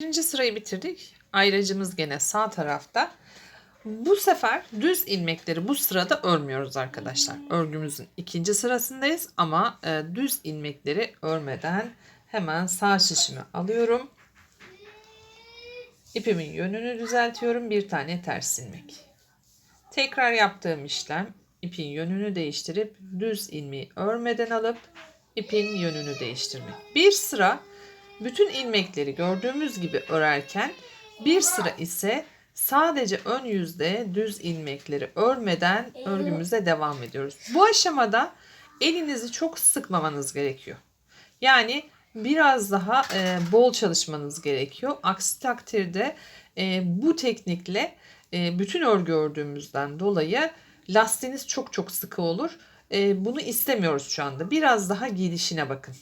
Birinci sırayı bitirdik. Ayracımız gene sağ tarafta. Bu sefer düz ilmekleri bu sırada örmüyoruz arkadaşlar. Örgümüzün ikinci sırasındayız ama e, düz ilmekleri örmeden hemen sağ şişimi alıyorum. İpimin yönünü düzeltiyorum. Bir tane ters ilmek. Tekrar yaptığım işlem ipin yönünü değiştirip düz ilmeği örmeden alıp ipin yönünü değiştirmek. Bir sıra bütün ilmekleri gördüğümüz gibi örerken bir sıra ise sadece ön yüzde düz ilmekleri örmeden örgümüze devam ediyoruz. Bu aşamada elinizi çok sıkmamanız gerekiyor. Yani biraz daha e, bol çalışmanız gerekiyor. Aksi takdirde e, bu teknikle e, bütün örgü ördüğümüzden dolayı lastiğiniz çok çok sıkı olur. E, bunu istemiyoruz şu anda. Biraz daha gidişine bakın.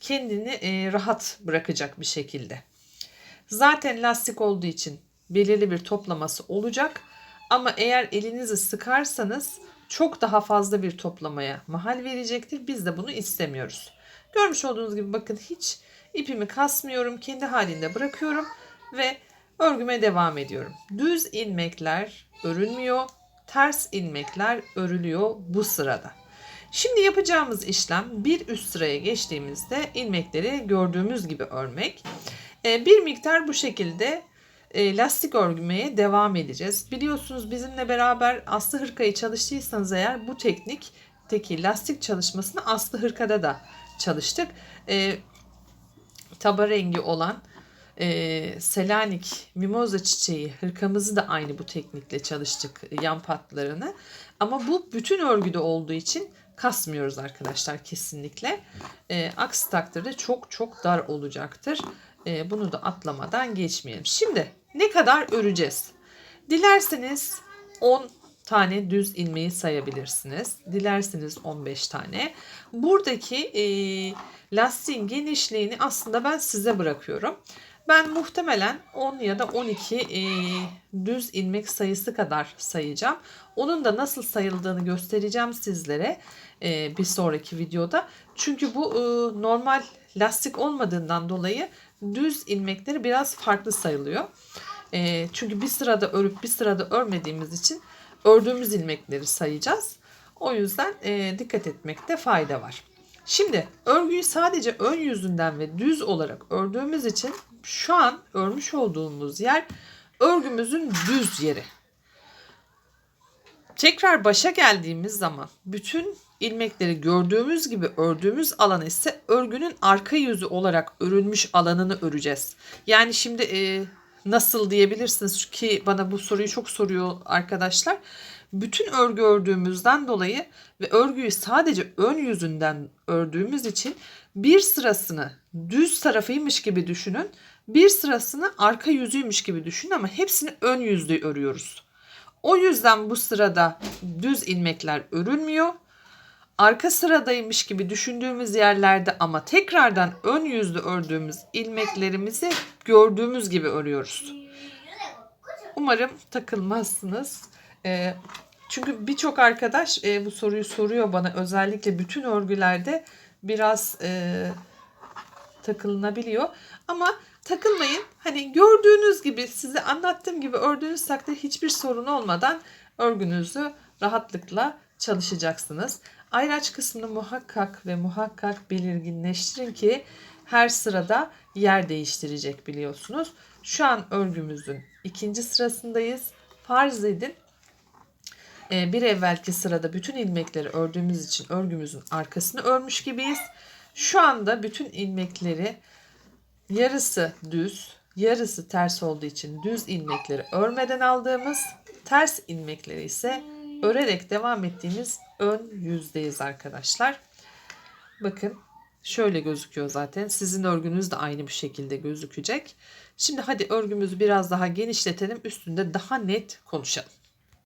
Kendini e, rahat bırakacak bir şekilde. Zaten lastik olduğu için belirli bir toplaması olacak. Ama eğer elinizi sıkarsanız çok daha fazla bir toplamaya mahal verecektir. Biz de bunu istemiyoruz. Görmüş olduğunuz gibi bakın hiç ipimi kasmıyorum. Kendi halinde bırakıyorum ve örgüme devam ediyorum. Düz ilmekler örülmüyor. Ters ilmekler örülüyor bu sırada. Şimdi yapacağımız işlem bir üst sıraya geçtiğimizde ilmekleri gördüğümüz gibi örmek. Ee, Bir miktar bu şekilde e, lastik örgümeye devam edeceğiz. Biliyorsunuz bizimle beraber aslı hırkayı çalıştıysanız eğer bu teknikteki lastik çalışmasını aslı hırkada da çalıştık. E, taba rengi olan e, Selanik mimoza çiçeği hırkamızı da aynı bu teknikle çalıştık yan patlarını. Ama bu bütün örgüde olduğu için kasmıyoruz arkadaşlar kesinlikle. E, aksi takdirde çok çok dar olacaktır. E, bunu da atlamadan geçmeyelim. Şimdi ne kadar öreceğiz? Dilerseniz 10 tane düz ilmeği sayabilirsiniz. Dilerseniz 15 tane. Buradaki e, lastiğin genişliğini aslında ben size bırakıyorum. Ben muhtemelen 10 ya da 12 e, düz ilmek sayısı kadar sayacağım. Onun da nasıl sayıldığını göstereceğim sizlere e, bir sonraki videoda. Çünkü bu e, normal lastik olmadığından dolayı düz ilmekleri biraz farklı sayılıyor. E, çünkü bir sırada örüp bir sırada örmediğimiz için ördüğümüz ilmekleri sayacağız. O yüzden e, dikkat etmekte fayda var. Şimdi örgüyü sadece ön yüzünden ve düz olarak ördüğümüz için şu an örmüş olduğumuz yer örgümüzün düz yeri. Tekrar başa geldiğimiz zaman bütün ilmekleri gördüğümüz gibi ördüğümüz alan ise örgünün arka yüzü olarak örülmüş alanını öreceğiz. Yani şimdi e, nasıl diyebilirsiniz ki bana bu soruyu çok soruyor arkadaşlar. Bütün örgü ördüğümüzden dolayı ve örgüyü sadece ön yüzünden ördüğümüz için bir sırasını düz tarafıymış gibi düşünün. Bir sırasını arka yüzüymüş gibi düşünün ama hepsini ön yüzlü örüyoruz. O yüzden bu sırada düz ilmekler örülmüyor. Arka sıradaymış gibi düşündüğümüz yerlerde ama tekrardan ön yüzlü ördüğümüz ilmeklerimizi gördüğümüz gibi örüyoruz. Umarım takılmazsınız. Ee, çünkü birçok arkadaş e, bu soruyu soruyor bana özellikle bütün örgülerde biraz e, takılınabiliyor. Ama takılmayın. Hani gördüğünüz gibi size anlattığım gibi ördüğünüz takdirde hiçbir sorun olmadan örgünüzü rahatlıkla çalışacaksınız. Ayraç kısmını muhakkak ve muhakkak belirginleştirin ki her sırada yer değiştirecek biliyorsunuz. Şu an örgümüzün ikinci sırasındayız. Farz edin e, bir evvelki sırada bütün ilmekleri ördüğümüz için örgümüzün arkasını örmüş gibiyiz. Şu anda bütün ilmekleri yarısı düz, yarısı ters olduğu için düz ilmekleri örmeden aldığımız, ters ilmekleri ise örerek devam ettiğimiz ön yüzdeyiz arkadaşlar. Bakın şöyle gözüküyor zaten. Sizin örgünüz de aynı bir şekilde gözükecek. Şimdi hadi örgümüzü biraz daha genişletelim. Üstünde daha net konuşalım.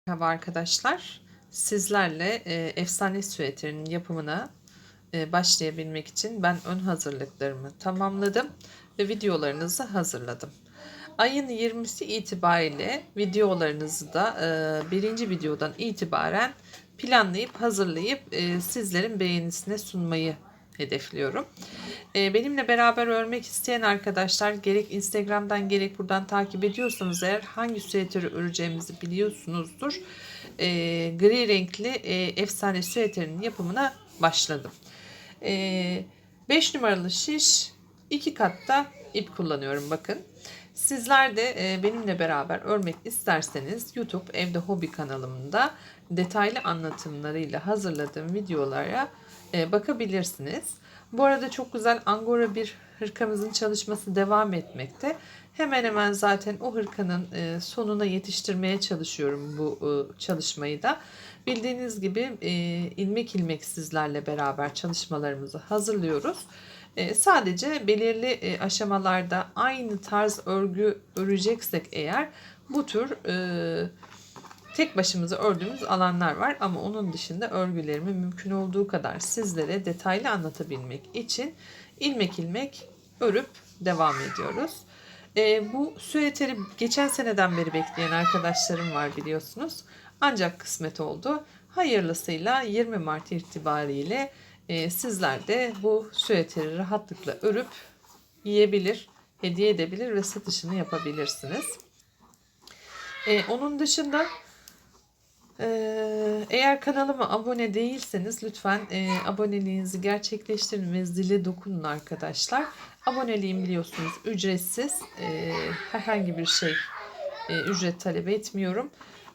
Merhaba arkadaşlar. Sizlerle e, efsane süveterinin yapımına başlayabilmek için ben ön hazırlıklarımı tamamladım ve videolarınızı hazırladım. Ayın 20'si itibariyle videolarınızı da e, birinci videodan itibaren planlayıp hazırlayıp e, sizlerin beğenisine sunmayı hedefliyorum. Benimle beraber örmek isteyen arkadaşlar gerek Instagram'dan gerek buradan takip ediyorsanız eğer hangi süveteri öreceğimizi biliyorsunuzdur. Gri renkli e, efsane süveterinin yapımına başladım. 5 ee, numaralı şiş iki katta ip kullanıyorum bakın. Sizler de e, benimle beraber örmek isterseniz YouTube Evde Hobi kanalımda detaylı anlatımlarıyla hazırladığım videolara e, bakabilirsiniz. Bu arada çok güzel angora bir hırkamızın çalışması devam etmekte. Hemen hemen zaten o hırkanın e, sonuna yetiştirmeye çalışıyorum bu çalışmayı da. Bildiğiniz gibi ilmek ilmek sizlerle beraber çalışmalarımızı hazırlıyoruz. E, sadece belirli e, aşamalarda aynı tarz örgü öreceksek eğer bu tür e, tek başımıza ördüğümüz alanlar var ama onun dışında örgülerimi mümkün olduğu kadar sizlere detaylı anlatabilmek için ilmek ilmek örüp devam ediyoruz. E, bu süeteri geçen seneden beri bekleyen arkadaşlarım var biliyorsunuz. Ancak kısmet oldu. Hayırlısıyla 20 Mart itibariyle e, sizler de bu süeteri rahatlıkla örüp yiyebilir, hediye edebilir ve satışını yapabilirsiniz. E, onun dışında e, eğer kanalıma abone değilseniz lütfen e, aboneliğinizi gerçekleştirin ve zile dokunun arkadaşlar. Aboneliğim biliyorsunuz ücretsiz. E, herhangi bir şey e, ücret talep etmiyorum.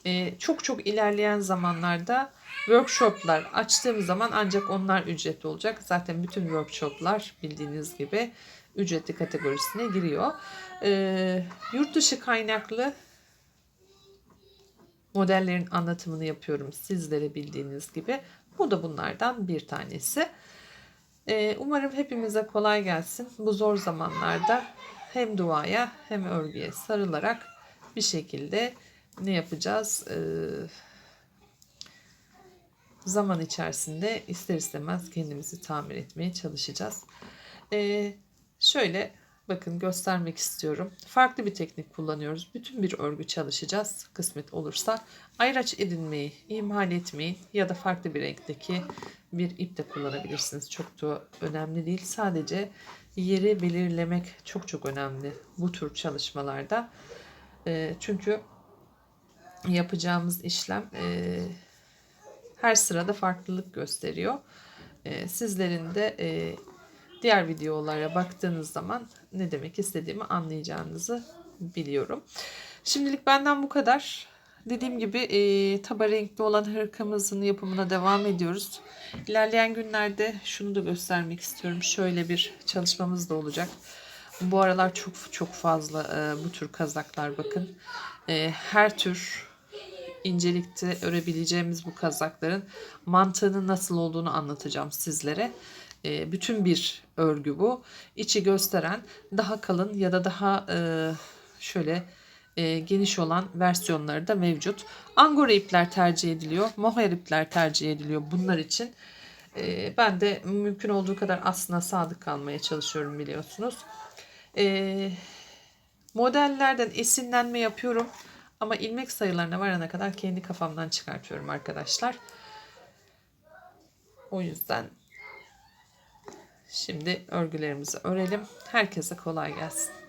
E, çok çok ilerleyen zamanlarda Workshoplar açtığım zaman ancak onlar ücretli olacak. Zaten bütün workshoplar bildiğiniz gibi ücretli kategorisine giriyor. Ee, yurt dışı kaynaklı modellerin anlatımını yapıyorum sizlere bildiğiniz gibi. Bu da bunlardan bir tanesi. Ee, umarım hepimize kolay gelsin. Bu zor zamanlarda hem duaya hem örgüye sarılarak bir şekilde ne yapacağız? Ee, zaman içerisinde ister istemez kendimizi tamir etmeye çalışacağız. Ee, şöyle bakın göstermek istiyorum. Farklı bir teknik kullanıyoruz. Bütün bir örgü çalışacağız kısmet olursa. Ayraç edinmeyi ihmal etmeyin ya da farklı bir renkteki bir ip de kullanabilirsiniz. Çok da önemli değil. Sadece yeri belirlemek çok çok önemli bu tür çalışmalarda. E, çünkü yapacağımız işlem e, her sırada farklılık gösteriyor. E, sizlerin de e, diğer videolara baktığınız zaman ne demek istediğimi anlayacağınızı biliyorum. Şimdilik benden bu kadar. Dediğim gibi e, taba renkli olan hırkamızın yapımına devam ediyoruz. İlerleyen günlerde şunu da göstermek istiyorum. Şöyle bir çalışmamız da olacak. Bu aralar çok çok fazla e, bu tür kazaklar bakın. E, her tür incelikte örebileceğimiz bu kazakların mantığının nasıl olduğunu anlatacağım sizlere. E, bütün bir örgü bu. İçi gösteren daha kalın ya da daha e, şöyle e, geniş olan versiyonları da mevcut. Angora ipler tercih ediliyor. Mohair ipler tercih ediliyor bunlar için. Ben de mümkün olduğu kadar aslına sadık kalmaya çalışıyorum biliyorsunuz. E, modellerden esinlenme yapıyorum. Ama ilmek sayılarına varana kadar kendi kafamdan çıkartıyorum arkadaşlar. O yüzden şimdi örgülerimizi örelim. Herkese kolay gelsin.